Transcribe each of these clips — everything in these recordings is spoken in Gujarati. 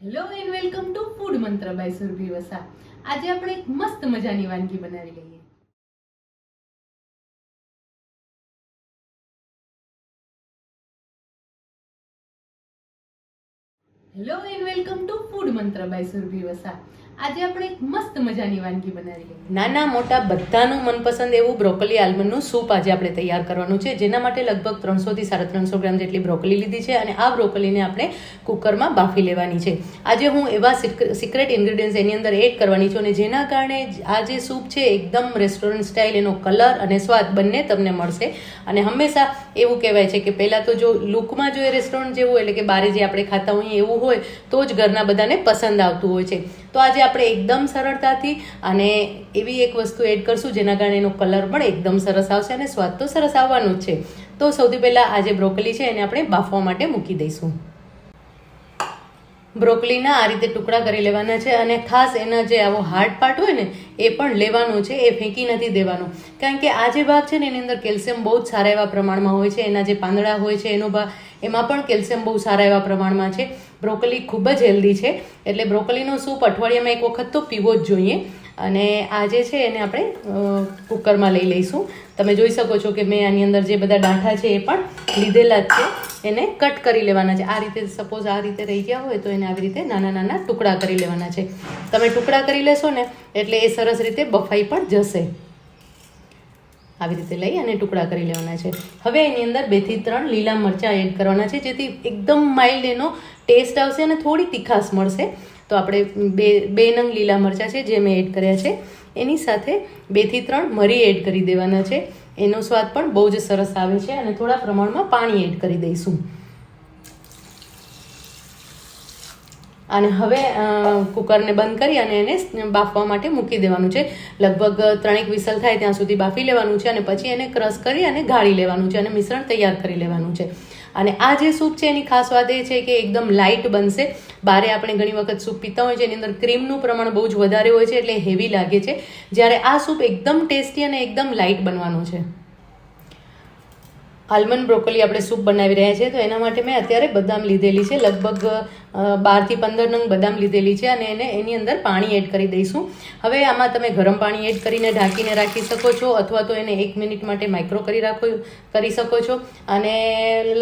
Hello and welcome to Food Mantra by Surbhi Vasa આજે આપણે એક મસ્ત મજાની વાનગી બનાવી લઈએ. Hello and welcome to Food Mantra by Surbhi Vasa આજે આપણે એક મસ્ત મજાની વાનગી બનાવી નાના મોટા બધાનું મનપસંદ એવું બ્રોકોલી આલમંડનું સૂપ આજે આપણે તૈયાર કરવાનું છે, જેના માટે લગભગ ત્રણસોથી સાડા ત્રણસો ગ્રામ જેટલી બ્રોકોલી લીધી છે અને આ બ્રોકોલીને આપણે કુકરમાં બાફી લેવાની છે. આજે હું એવા સિક્રેટ ઇન્ગ્રીડિયન્ટ્સ એની અંદર એડ કરવાની છું અને જેના કારણે આ જે સૂપ છે એકદમ રેસ્ટોરન્ટ સ્ટાઇલ એનો કલર અને સ્વાદ બંને તમને મળશે. અને હંમેશા એવું કહેવાય છે કે પહેલાં તો જો લુકમાં જો એ રેસ્ટોરન્ટ જેવું એટલે કે બારે જે આપણે ખાતા હોઈએ એવું હોય, તો જ ઘરના બધાને પસંદ આવતું હોય છે. તો આજે આપણે એકદમ સરળતાથી અને એવી એક વસ્તુ એડ કરશું, જેના કારણે એનો કલર પણ એકદમ સરસ આવશે અને સ્વાદ તો સરસ આવવાનો જ છે. તો સૌથી પહેલાં આ જે બ્રોકલી છે, એને આપણે બાફવા માટે મૂકી દઈશું. બ્રોકલીના આ રીતે ટુકડા કરી લેવાના છે અને ખાસ એના જે આવો હાર્ડ પાર્ટ હોય ને, એ પણ લેવાનો છે, એ ફેંકી નથી દેવાનો. કારણ કે આ જે ભાગ છે ને, એની અંદર કેલ્શિયમ બહુ જ સારા એવા પ્રમાણમાં હોય છે, એના જે પાંદડા હોય છે, એનો ભાગ એમાં પણ કેલ્શિયમ બહુ સારા એવા પ્રમાણમાં છે. બ્રોકલી ખૂબ જ હેલ્ધી છે. એટલે બ્રોકલીનો સૂપ અઠવાડિયામાં એક વખત તો પીવો જ જોઈએ. અને આ જે છે એને આપણે કુકરમાં લઈ લઈશું. તમે જોઈ શકો છો કે મેં આની અંદર જે બધા ડાંઠા છે એ પણ લીધેલા જ છે. એને કટ કરી લેવાના છે. આ રીતે સપોઝ આ રીતે રહી ગયા હોય તો એને આવી રીતે નાના નાના ટુકડા કરી લેવાના છે. તમે ટુકડા કરી લેશો ને, એટલે એ સરસ રીતે બફાઈ પણ જશે. આવી રીતે લઈ અને ટુકડા કરી લેવાના છે. હવે એની અંદર બેથી ત્રણ લીલા મરચાં એડ કરવાના છે, જેથી એકદમ માઇલ્ડ એનો ટેસ્ટ આવશે અને થોડી તીખાશ મળશે. તો આપણે બે બે નંગ લીલા મરચાં છે જે મેં એડ કર્યા છે. એની સાથે બેથી ત્રણ મરી એડ કરી દેવાના છે. એનો સ્વાદ પણ બહુ જ સરસ આવે છે અને થોડા પ્રમાણમાં પાણી એડ કરી દઈશું. અને હવે કુકરને બંધ કરી અને એને બાફવા માટે મૂકી દેવાનું છે. લગભગ ત્રણેક વિસલ થાય ત્યાં સુધી બાફી લેવાનું છે અને પછી એને ક્રશ કરી અને ગાળી લેવાનું છે અને મિશ્રણ તૈયાર કરી લેવાનું છે. અને આ જે સૂપ છે, એની ખાસ વાત એ છે કે એકદમ લાઇટ બનશે. બારે આપણે ઘણી વખત સૂપ પીતા હોય છે, એની અંદર ક્રીમનું પ્રમાણ બહુ જ વધારે હોય છે, એટલે હેવી લાગે છે. જ્યારે આ સૂપ એકદમ ટેસ્ટી અને એકદમ લાઇટ બનવાનું છે. આલમંડ બ્રોકોલી આપણે સૂપ બનાવી રહ્યા છીએ, તો એના માટે મેં અત્યારે બદામ લીધેલી છે. લગભગ બારથી પંદર નંગ બદામ લીધેલી છે અને એને એની અંદર પાણી એડ કરી દઈશું. હવે આમાં તમે ગરમ પાણી એડ કરીને ઢાંકીને રાખી શકો છો અથવા તો એને એક મિનિટ માટે માઇક્રો કરી રાખો, કરી શકો છો. અને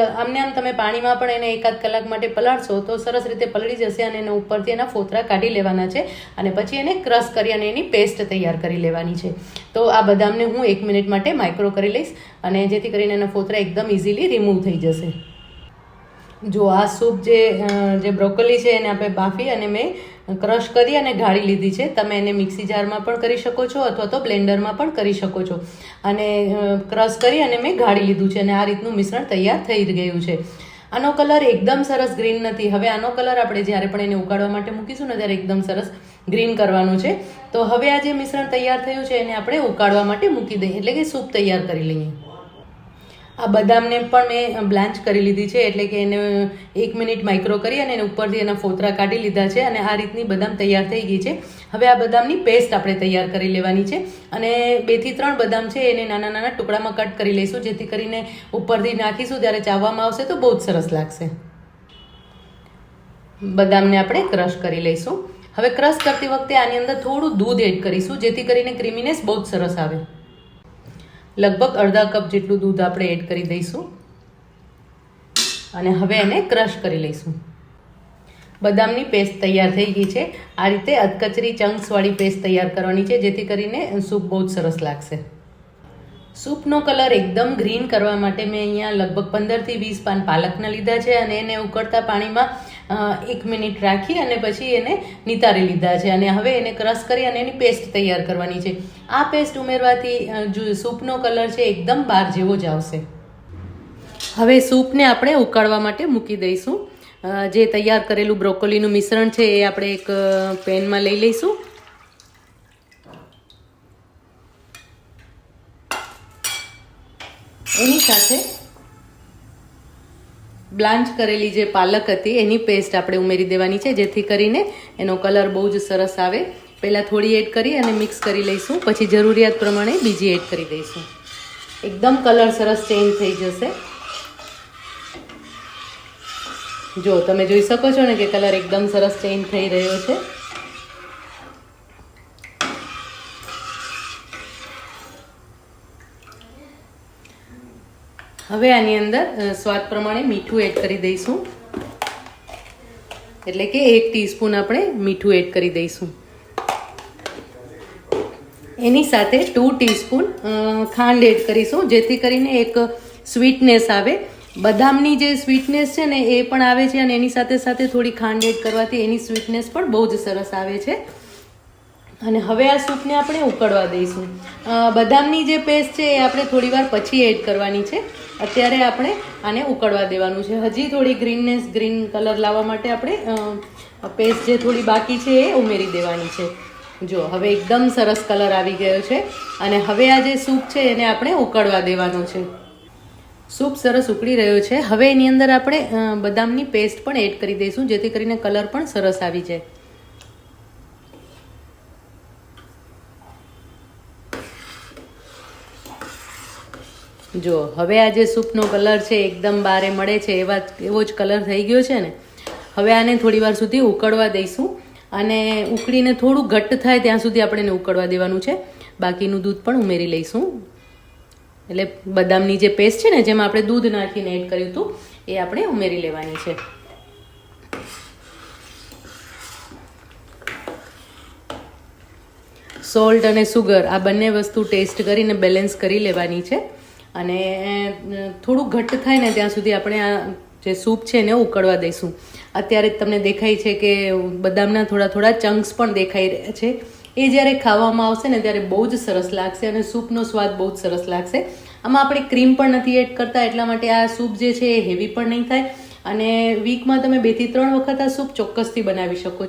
આમને આમ તમે પાણીમાં પણ એને એકાદ કલાક માટે પલાળશો તો સરસ રીતે પલળી જશે અને એના ઉપરથી એના ફોતરા કાઢી લેવાના છે અને પછી એને ક્રશ કરી અને એની પેસ્ટ તૈયાર કરી લેવાની છે. તો આ બદામને હું એક મિનિટ માટે માઇક્રો કરી લઈશ અને જેથી કરીને એના ફોતરા એકદમ ઇઝીલી રિમૂવ થઈ જશે. જો આ સૂપ જે જે બ્રોકોલી છે એને આપણે બાફી અને મેં ક્રશ કરી અને ગાળી લીધી છે. તમે એને મિક્સી જારમાં પણ કરી શકો છો અથવા તો બ્લેન્ડરમાં પણ કરી શકો છો. અને ક્રશ કરી અને મેં ગાળી લીધું છે અને આ રીતનું મિશ્રણ તૈયાર થઈ ગયું છે. આનો કલર એકદમ સરસ ગ્રીન નથી. હવે આનો કલર આપણે જ્યારે પણ એને ઉકાળવા માટે મૂકીશું ને ત્યારે એકદમ સરસ ગ્રીન કરવાનું છે. તો હવે આ જે મિશ્રણ તૈયાર થયું છે એને આપણે ઉકાળવા માટે મૂકી દઈએ. એટલે કે સૂપ તૈયાર કરી લઈએ. આ બદામને પણ મેં બ્લાન્ચ કરી લીધી છે, એટલે કે એને એક મિનિટ માઇક્રો કરી અને એને ઉપરથી એના ફોતરા કાઢી લીધા છે અને આ રીતની બદામ તૈયાર થઈ ગઈ છે. હવે આ બદામની પેસ્ટ આપણે તૈયાર કરી લેવાની છે અને બેથી ત્રણ બદામ છે એને નાના નાના ટુકડામાં કટ કરી લઈશું, જેથી કરીને ઉપરથી નાખીશું ત્યારે ચાવવામાં આવશે તો બહુ જ સરસ લાગશે. બદામને આપણે ક્રશ કરી લઈશું. હવે ક્રશ કરતી વખતે આની અંદર થોડું દૂધ એડ કરીશું, જેથી કરીને ક્રીમીનેસ બહુ જ સરસ આવે. લગભગ અડધા કપ જેટલું દૂધ આપણે એડ કરી દઈશું. અને હવે એને ક્રશ કરી લઈશું. બદામની પેસ્ટ તૈયાર થઈ ગઈ છે. આ રીતે અધકચરી ચંક્સવાળી પેસ્ટ તૈયાર કરવાની છે, જેથી કરીને સૂપ બહુ જ સરસ લાગશે. સૂપનો કલર એકદમ ગ્રીન કરવા માટે મેં અહીંયા લગભગ પંદરથી વીસ પાન પાલકના લીધા છે અને એને ઉકળતા પાણીમાં એક મિનિટ રાખી અને પછી એને નિતારી લીધા છે. અને હવે એને ક્રશ કરી અને એની પેસ્ટ તૈયાર કરવાની છે. આ પેસ્ટ ઉમેરવાથી સૂપનો કલર છે એકદમ બાર જેવો જ આવશે. હવે સૂપને આપણે ઉકાળવા માટે મૂકી દઈશું. જે તૈયાર કરેલું બ્રોકોલીનું મિશ્રણ છે એ આપણે એક પેનમાં લઈ લઈશું. એની સાથે બ્લાન્ચ કરેલી જે પાલક હતી, એની પેસ્ટ આપણે ઉમેરી દેવાની છે, જેથી કરીને એનો કલર બહુ જ સરસ આવે. પહેલાં થોડી એડ કરી અને મિક્સ કરી લઈશું. પછી જરૂરિયાત પ્રમાણે બીજી એડ કરી દઈશું. એકદમ કલર સરસ ચેન્જ થઈ જશે. જો તમે જોઈ શકો છો ને કે કલર એકદમ સરસ ચેન્જ થઈ રહ્યો છે. હવે આની અંદર સ્વાદ પ્રમાણે મીઠું એડ કરી દઈશું. એટલે કે એક ટીસ્પૂન આપણે મીઠું એડ કરી દઈશું. એની સાથે ટુ ટીસ્પૂન ખાંડ એડ કરીશું, જેથી કરીને એક સ્વીટનેસ આવે. બદામની જે સ્વીટનેસ છે ને, એ પણ આવે છે અને એની સાથે સાથે થોડી ખાંડ એડ કરવાથી એની સ્વીટનેસ પણ બહુ જ સરસ આવે છે. અને હવે આ સૂપને આપણે ઉકળવા દઈશું. બદામની જે પેસ્ટ છે એ આપણે થોડીવાર પછી એડ કરવાની છે. અત્યારે આપણે આને ઉકળવા દેવાનું છે. હજી થોડી ગ્રીનનેસ, ગ્રીન કલર લાવવા માટે આપણે પેસ્ટ જે થોડી બાકી છે એ ઉમેરી દેવાની છે. જો, હવે એકદમ સરસ કલર આવી ગયો છે. અને હવે આ જે સૂપ છે એને આપણે ઉકળવા દેવાનો છે. સૂપ સરસ ઉકળી રહ્યો છે. હવે એની અંદર આપણે બદામની પેસ્ટ પણ એડ કરી દઈશું, જેથી કરીને કલર પણ સરસ આવી જાય. જો, હવે આ જે સૂપનો કલર છે, એકદમ બારે મળે છે, એવા એવો જ કલર થઈ ગયો છે ને, હવે આને થોડી વાર સુધી ઉકળવા દઈશું. અને ઉકળીને થોડું ઘટ્ટ થાય ત્યાં સુધી આપણે એને ઉકળવા દેવાનું છે. બાકીનું દૂધ પણ ઉમેરી લઈશું. એટલે બદામની જે પેસ્ટ છે ને, જેમાં આપણે દૂધ નાખીને એડ કર્યું હતું, એ આપણે ઉમેરી લેવાની છે. સોલ્ટ અને સુગર, આ બંને વસ્તુ ટેસ્ટ કરીને બેલેન્સ કરી લેવાની છે. અને થોડું ઘટ્ટ થાય ને ત્યાં સુધી આપણે આ જે સૂપ છે એને ઉકળવા દઈશું. અત્યારે તમને દેખાય છે કે બદામના થોડા થોડા ચંક્સ પણ દેખાઈ રહ્યા છે. એ જ્યારે ખાવામાં આવશે ને ત્યારે બહુ જ સરસ લાગશે અને સૂપનો સ્વાદ બહુ જ સરસ લાગશે. આમાં આપણે ક્રીમ પણ નથી એડ કરતા, એટલા માટે આ સૂપ જે છે એ હેવી પણ નહીં થાય. અને વીકમાં તમે બેથી ત્રણ વખત આ સૂપ ચોક્કસથી બનાવી શકો